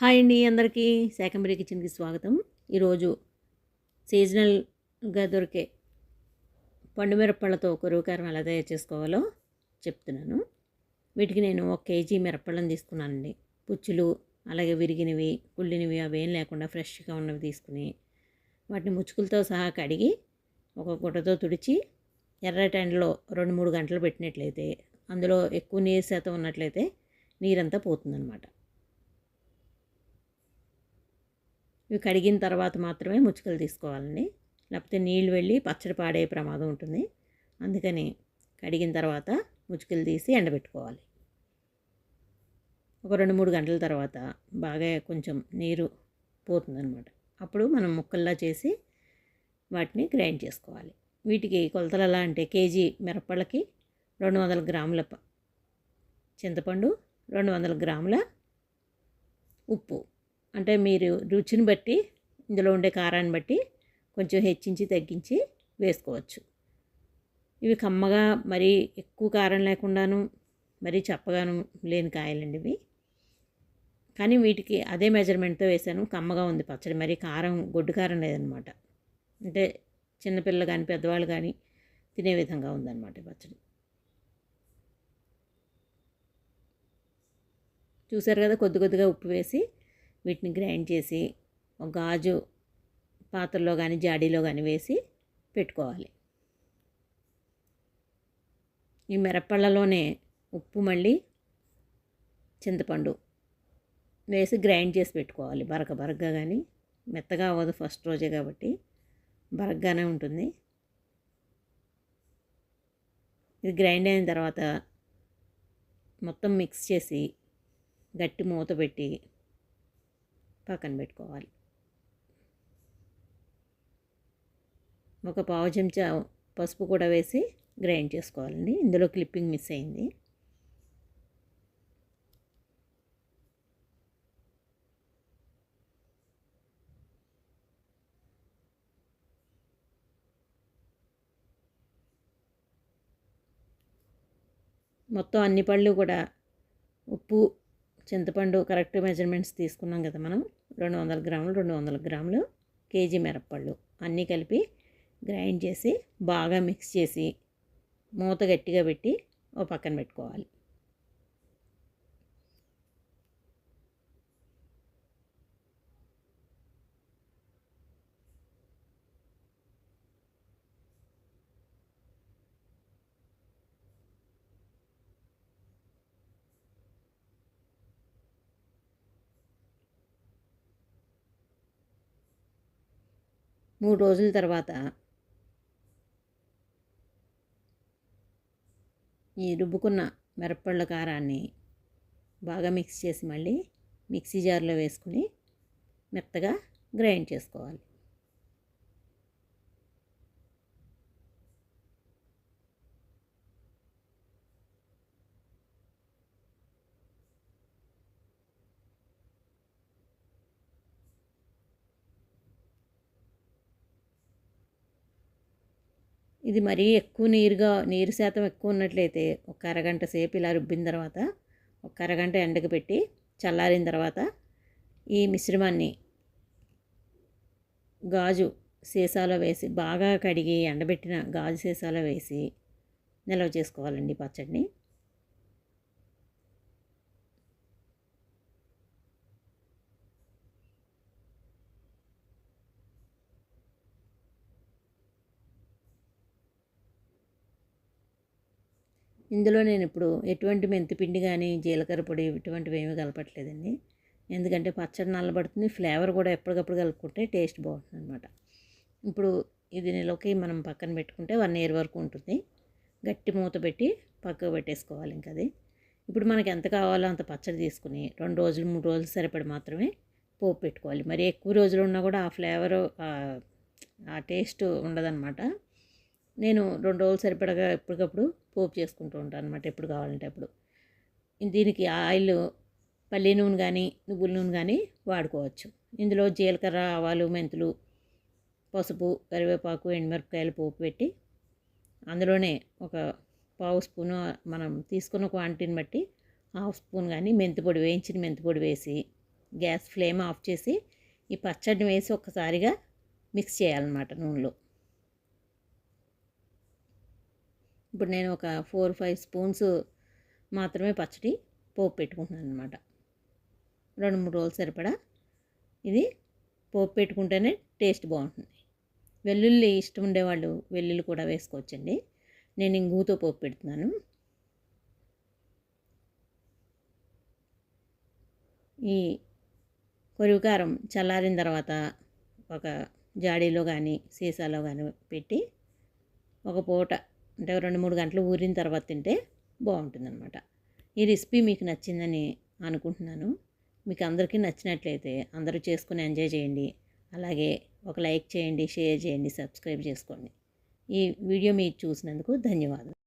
Hi అండి అందరికీ. శాకంబరి కిచెన్కి స్వాగతం. ఈరోజు సీజనల్గా దొరికే పండు మిరప్పళ్ళతో కురుకారం ఎలా తయారు చేసుకోవాలో చెప్తున్నాను. వీటికి నేను ఒక కేజీ మిరప్పళ్ళని తీసుకున్నానండి. పుచ్చులు అలాగే విరిగినవి కుళ్ళినవి అవి ఏం లేకుండా ఫ్రెష్గా ఉన్నవి తీసుకుని వాటిని ముచ్చుకులతో సహా కడిగి ఒక గుడ్డతో తుడిచి ఎర్ర ఎండలో రెండు మూడు గంటలు పెట్టినట్లయితే అందులో ఎక్కువ నీరు శాతం ఉన్నట్లయితే నీరంతా పోతుందన్నమాట. ఇవి కడిగిన తర్వాత మాత్రమే ముచ్చుకలు తీసుకోవాలండి. లేకపోతే నీళ్ళు వెళ్ళి పచ్చడి పాడే ప్రమాదం ఉంటుంది. అందుకని కడిగిన తర్వాత ముచ్చుకలు తీసి ఎండబెట్టుకోవాలి. ఒక రెండు మూడు గంటల తర్వాత బాగా కొంచెం నీరు పోతుందనమాట అప్పుడు మనం ముక్కల్లా చేసి వాటిని గ్రైండ్ చేసుకోవాలి. వీటికి కొలతలు ఎలా అంటే కేజీ మిరపళ్ళకి రెండు వందల గ్రాముల చింతపండు రెండు వందల గ్రాముల ఉప్పు. అంటే మీరు రుచిని బట్టి ఇందులో ఉండే కారాన్ని బట్టి కొంచెం హెచ్చించి తగ్గించి వేసుకోవచ్చు. ఇవి కమ్మగా మరీ ఎక్కువ కారం లేకుండాను మరీ చప్పగాను లేని కాయలండి ఇవి. కానీ వీటికి అదే మెజర్మెంట్తో వేసాను. కమ్మగా ఉంది పచ్చడి మరీ కారం గొడ్డు కారం లేదనమాట. అంటే చిన్నపిల్లలు కానీ పెద్దవాళ్ళు కానీ తినే విధంగా ఉందన్నమాట పచ్చడి. చూసారు కదా కొద్ది కొద్దిగా ఉప్పు వేసి వీటిని గ్రైండ్ చేసి ఒక గాజు పాత్రలో కానీ జాడీలో కానీ వేసి పెట్టుకోవాలి. ఈ మిరపళ్ళలోనే ఉప్పు మళ్ళీ చింతపండు వేసి గ్రైండ్ చేసి పెట్టుకోవాలి. బరక బరగ్గా కానీ మెత్తగా అవ్వదు ఫస్ట్ రోజే కాబట్టి బరగ్గానే ఉంటుంది. ఇది గ్రైండ్ అయిన తర్వాత మొత్తం మిక్స్ చేసి గట్టి మూత పెట్టి పక్కన పెట్టుకోవాలి. ఒక పావు చెంచా పసుపు కూడా వేసి గ్రైండ్ చేసుకోవాలండి. ఇందులో క్లిప్పింగ్ మిస్ అయింది. మొత్తం అన్ని పళ్ళు కూడా ఉప్పు చింతపండు కరెక్ట్ మెజర్మెంట్స్ తీసుకున్నాం కదా మనం. రెండు వందల గ్రాములు రెండు వందల గ్రాములు కేజీ మిరప్పళ్ళు. అన్నీ కలిపి గ్రైండ్ చేసి బాగా మిక్స్ చేసి మూత గట్టిగా పెట్టి ఓ పక్కన పెట్టుకోవాలి. మూడు రోజుల తర్వాత ఈ రుబ్బుకున్న మిరప్పళ్ళ కారాన్ని బాగా మిక్స్ చేసి మళ్ళీ మిక్సీ జార్లో వేసుకుని మెత్తగా గ్రైండ్ చేసుకోవాలి. ఇది మరీ ఎక్కువ నీరుగా నీరు శాతం ఎక్కువ ఉన్నట్లయితే ఒక అరగంట సేపు ఇలా రుబ్బిన తర్వాత ఒక అరగంట ఎండకు పెట్టి చల్లారిన తర్వాత ఈ మిశ్రమాన్ని గాజు సీసాలో వేసి బాగా కడిగి ఎండబెట్టిన గాజు సీసాలో వేసి నిల్వ చేసుకోవాలండి పచ్చడిని. ఇందులో నేను ఇప్పుడు ఎటువంటి మెంతిపిండి కానీ జీలకర్ర పొడి ఇటువంటివి ఏమీ కలపట్లేదండి. ఎందుకంటే పచ్చడి నల్లబడుతుంది ఫ్లేవర్ కూడా ఎప్పటికప్పుడు కలుపుకుంటే టేస్ట్ బాగుంటుంది అనమాట ఇప్పుడు ఇది నెలకి మనం పక్కన పెట్టుకుంటే వన్ ఇయర్ వరకు ఉంటుంది. గట్టి మూత పెట్టి పక్కకు పెట్టేసుకోవాలి ఇంకా అది. ఇప్పుడు మనకి ఎంత కావాలో అంత పచ్చడి తీసుకుని రెండు రోజులు మూడు రోజులు సరిపడి మాత్రమే పోపు పెట్టుకోవాలి. మరి ఎక్కువ రోజులు ఉన్నా కూడా ఆ ఫ్లేవర్ ఆ టేస్ట్ ఉండదన్నమాట. నేను రెండు రోజులు సరిపడగా ఎప్పటికప్పుడు పోపు చేసుకుంటూ ఉంటాను అనమాట ఎప్పుడు కావాలంటే అప్పుడు. దీనికి ఆయిల్ పల్లి నూనె కానీ నువ్వుల నూనె కానీ వాడుకోవచ్చు. ఇందులో జీలకర్ర ఆవాలు మెంతులు పసుపు కరివేపాకు ఎండుమిరపకాయలు పోపు పెట్టి అందులోనే ఒక పావు స్పూను మనం తీసుకున్న క్వాంటిటీని బట్టి హాఫ్ స్పూన్ కానీ మెంతిపొడి వేయించిన మెంతిపొడి వేసి గ్యాస్ ఫ్లేమ్ ఆఫ్ చేసి ఈ పచ్చడిని వేసి ఒక్కసారిగా మిక్స్ చేయాలన్నమాట నూనెలో. ఇప్పుడు నేను ఒక ఫోర్ ఫైవ్ స్పూన్స్ మాత్రమే పచ్చడి పోపు పెట్టుకుంటున్నాను అనమాట రెండు మూడు రోజులు సరిపడా ఇది పోపు పెట్టుకుంటేనే టేస్ట్ బాగుంటుంది. వెల్లుల్లి ఇష్టం ఉండేవాళ్ళు వెల్లుల్లి కూడా వేసుకోవచ్చండి. నేను ఇంగుతో పోపు పెడుతున్నాను. ఈ కొరివికారం చల్లారిన తర్వాత ఒక జాడీలో కానీ సీసాలో కానీ పెట్టి ఒక పూట అంటే రెండు మూడు గంటలు ఊరిన తర్వాత తింటే బాగుంటుందన్నమాట. ఈ రెసిపీ మీకు నచ్చిందని అనుకుంటున్నాను. మీకు అందరికీ నచ్చినట్లయితే అందరూ చేసుకుని ఎంజాయ్ చేయండి. అలాగే ఒక లైక్ చేయండి షేర్ చేయండి సబ్స్క్రైబ్ చేసుకోండి. ఈ వీడియో మీరు చూసినందుకు ధన్యవాదాలు.